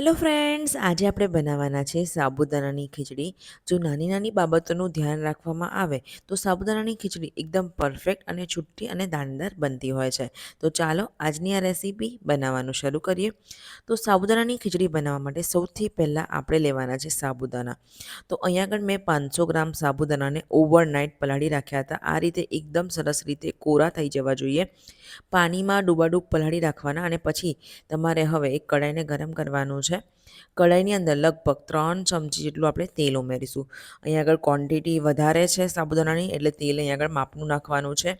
Hello friends આજે આપણે બનાવવાના છે સાબુદાણાની ખીચડી. જો નાની નાની બાબતોનું ધ્યાન રાખવામાં આવે, તો સાબુદાણાની ખીચડી એકદમ પરફેક્ટ અને છુટ્ટી અને દાણદાર બનતી હોય છે. તો ચાલો આજની આ રેસીપી બનાવવાનું શરૂ કરીએ. તો સાબુદાણાની ખીચડી બનાવવા માટે સૌથી પહેલાં આપણે લેવાના છે સાબુદાણા. તો અહીંયા આગળ મેં પાંચસો ગ્રામ સાબુદાણાને ઓવરનાઇટ પલાળી રાખ્યા હતા. આ રીતે એકદમ સરસ રીતે કોરા થઈ જવા જોઈએ. પાણીમાં ડૂબાડૂબ પલાળી રાખવાના અને પછી તમારે હવે એક કઢાઈને ગરમ કરવાનું છે. કઢાઈની અંદર લગભગ ત્રણ ચમચી જેટલું આપણે તેલ ઉમેરીશું. અહીંયા આગળ ક્વોન્ટિટી વધારે છે સાબુદાણાની, એટલે તેલ અહીંયા આગળ માપનું નાખવાનું છે.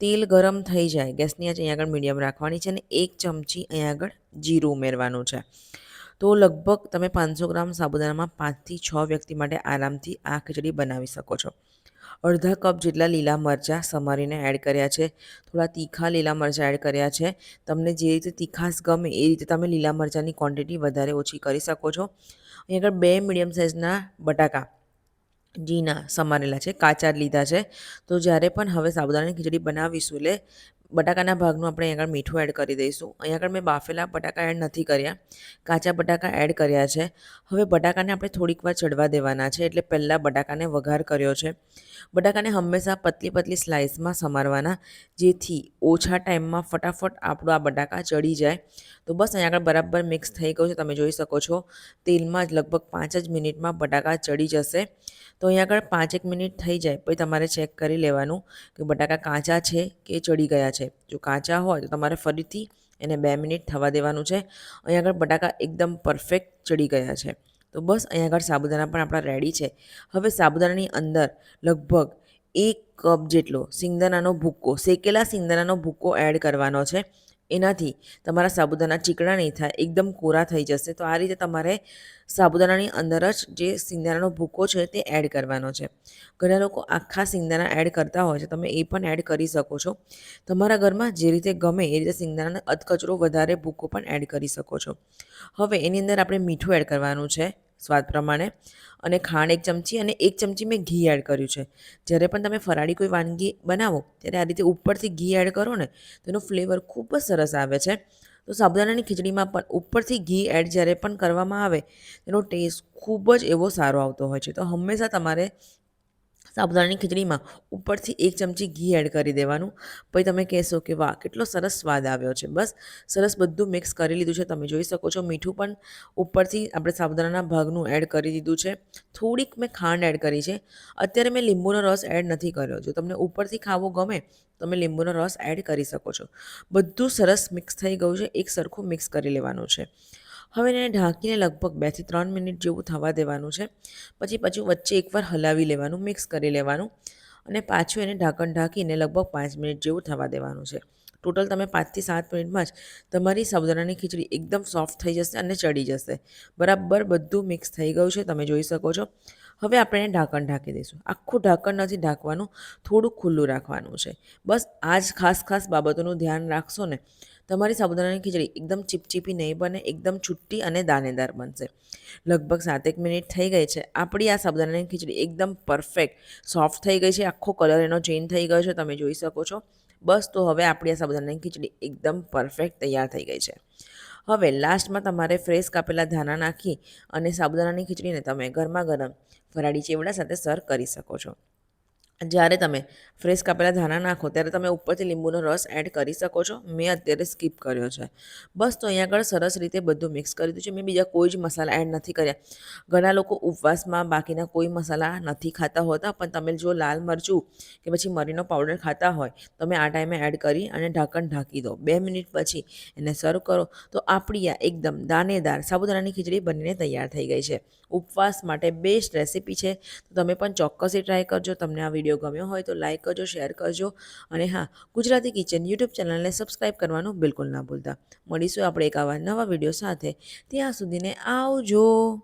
તેલ ગરમ થઈ જાય, ગેસની આંચ અહીંયા આગળ મીડિયમ રાખવાની છે અને એક ચમચી અહીંયા આગળ જીરું ઉમેરવાનું છે. તો લગભગ તમે પાંચસો ગ્રામ સાબુદાણામાં પાંચથી છ વ્યક્તિ માટે આરામથી આ ખીચડી બનાવી શકો છો. અડધા કપ જેટલા લીલા મરચાં સમારીને એડ કર્યા છે. થોડા તીખા લીલા મરચાં એડ કર્યા છે. તમને જે રીતે તીખાસ ગમે એ રીતે તમે લીલા મરચાંની ક્વોન્ટિટી વધારે ઓછી કરી શકો છો. અહીં આગળ બે મીડિયમ સાઇઝના બટાકા જીના સમારેલા છે, કાચા લીધા છે. તો જ્યારે પણ હવે સાબુદાણાની ખીચડી બનાવીશું એટલે બટાકાના ભાગનું આપણે અહીં આગળ મીઠું એડ કરી દઈશું. અહીં આગળ મેં બાફેલા બટાકા એડ નથી કર્યા. કાચા બટાકા એડ કર્યા છે. હવે બટાકાને આપણે થોડીક વાર ચડવા દેવાના છે એટલે પહેલાં બટાકાને વઘાર કર્યો છે. બટાકાને હંમેશા પતલી પતલી સ્લાઇસમાં સમારવાના, જેથી ઓછા ટાઈમમાં ફટાફટ આપણું આ બટાકા ચડી જાય. તો બસ અહીં આગળ બરાબર મિક્સ થઈ ગયું છે. તમે જોઈ શકો છો, તેલમાં જ લગભગ પાંચ જ મિનિટમાં બટાકા ચડી જશે. તો અહીં આગળ પાંચેક મિનિટ થઈ જાય, પછી તમારે ચેક કરી લેવાનું કે બટાકા કાચા છે કે ચડી ગયા છે. જો કાચા હોય તો તમારે ફરીથી એને બે મિનિટ થવા દેવાનું છે. અહીં આગળ બટાકા એકદમ પરફેક્ટ ચડી ગયા છે. તો બસ અહીં આગળ સાબુદાણા પણ આપણા રેડી છે. હવે સાબુદાણાની અંદર લગભગ એક કપ જેટલો સિંગદાણાનો ભૂક્કો, શેકેલા સિંગદાણાનો ભૂક્કો એડ કરવાનો છે. એનાથી તમારા સાબુદાણા ચીકણા નહીં થાય, એકદમ કોરા થઈ જશે. તો આ રીતે તમારે સાબુદાણાની અંદર જ જે સિંગદાણાનો ભૂકો છે તે એડ કરવાનો છે. ઘણા લોકો આખા સિંગદાણા એડ કરતા હોય છે, તમે એ પણ એડ કરી શકો છો. તમારા ઘરમાં જે રીતે ગમે એ રીતે સિંગદાણાનો અધકચરો વધારે ભૂકો પણ એડ કરી શકો છો. હવે એની અંદર આપણે મીઠું એડ કરવાનું છે. સ્વાદ પ્રમાણે. અને ખાંડ એક ચમચી અને એક ચમચી મેં ઘી એડ કર્યું છે. જ્યારે પણ તમે ફરાળી કોઈ વાનગી બનાવો, ત્યારે આ રીતે ઉપરથી ઘી એડ કરો ને તેનો ફ્લેવર ખૂબ જ સરસ આવે છે. તો સાબુદાણાની ખીચડીમાં પણ ઉપરથી ઘી એડ જ્યારે પણ કરવામાં આવે તેનો ટેસ્ટ ખૂબ જ એવો સારો આવતો હોય છે. તો હંમેશા તમારે સાબુદાણાની ખીચડીમાં ઉપરથી એક ચમચી ઘી એડ કરી દેવાનું. પછી તમે કહેશો કે વાહ, કેટલો સરસ સ્વાદ આવ્યો છે. બસ, સરસ બધું મિક્સ કરી લીધું છે. તમે જોઈ શકો છો, મીઠું પણ ઉપરથી આપણે સાબુદાણાના ભાગનું એડ કરી દીધું છે. થોડીક મેં ખાંડ એડ કરી છે. અત્યારે મેં લીંબુનો રસ એડ નથી કર્યો. જો તમને ઉપરથી ખાવો ગમે, તમે લીંબુનો રસ એડ કરી શકો છો. બધું સરસ મિક્સ થઈ ગયું છે. એક સરખું મિક્સ કરી લેવાનું છે. હવે એને ઢાંકીને લગભગ બેથી ત્રણ મિનિટ જેવું થવા દેવાનું છે. પછી પછી વચ્ચે એકવાર હલાવી લેવાનું, મિક્સ કરી લેવાનું અને પાછું એને ઢાંકણ ઢાંકીને લગભગ પાંચ મિનિટ જેવું થવા દેવાનું છે. ટોટલ તમે પાંચથી સાત મિનિટમાં જ તમારી સાબુદાણાની ખીચડી એકદમ સોફ્ટ થઈ જશે અને ચડી જશે. બરાબર બધું મિક્સ થઈ ગયું છે, તમે જોઈ શકો છો. હવે આપણે એને ઢાંકણ ઢાંકી દઈશું. આખું ઢાંકણ નથી ઢાંકવાનું, થોડું ખુલ્લું રાખવાનું છે. બસ આ જ ખાસ ખાસ બાબતોનું ધ્યાન રાખશો ને તમારી સાબુદાણાની ખીચડી એકદમ ચીપચીપી નહીં બને, એકદમ છુટ્ટી અને દાનેદાર બનશે. લગભગ સાતેક મિનિટ થઈ ગઈ છે. આપણી આ સાબુદાણાની ખીચડી એકદમ પરફેક્ટ સોફ્ટ થઈ ગઈ છે. આખો કલર એનો ચેન્જ થઈ ગયો છે. તમે જોઈ શકો છો. બસ તો હવે આપણી આ સાબુદાણાની ખીચડી એકદમ પરફેક્ટ તૈયાર થઈ ગઈ છે. હવે લાસ્ટમાં તમારે ફ્રેશ કાપેલા ધાણા નાખી અને સાબુદાણાની ખીચડીને તમે ગરમા ગરમ ફરાળી ચેવડા સાથે સર્વ કરી શકો છો. જ્યારે તમે ફ્રેશ કાપેલા ધાણા નાખો, ત્યારે તમે ઉપરથી લીંબુનો રસ એડ કરી શકો છો. મેં અત્યારે સ્કીપ કર્યો છે. બસ તો અહીંયા આગળ સરસ રીતે બધું મિક્સ કરી દીધું છે. મેં બીજા કોઈ જ મસાલા એડ નથી કર્યા. ઘણા લોકો ઉપવાસમાં બાકીના કોઈ મસાલા નથી ખાતા હોતા, પણ તમે જો લાલ મરચું કે પછી મરીનો પાવડર ખાતા હોય, તમે આ ટાઈમે એડ કરી અને ઢાંકણ ઢાંકી દો. બે મિનિટ પછી એને સર્વ કરો. તો આપણી આ એકદમ દાણેદાર સાબુદાણાની ખીચડી બનીને તૈયાર થઈ ગઈ છે. ઉપવાસ માટે બેસ્ટ રેસીપી છે. તો તમે પણ ચોક્કસથી ટ્રાય કરજો. તમને આ વીડિયો વીડિયો ગમ્યો હોય તો લાઇક કરજો, શેર કરજો અને હા, ગુજરાતી કિચન યુટ્યુબ ચેનલને સબસ્ક્રાઈબ કરવાનું બિલકુલ ના ભૂલતા. મળીશું આપણે એક આવા નવા વીડિયો સાથે. ત્યાં સુધીને આવજો.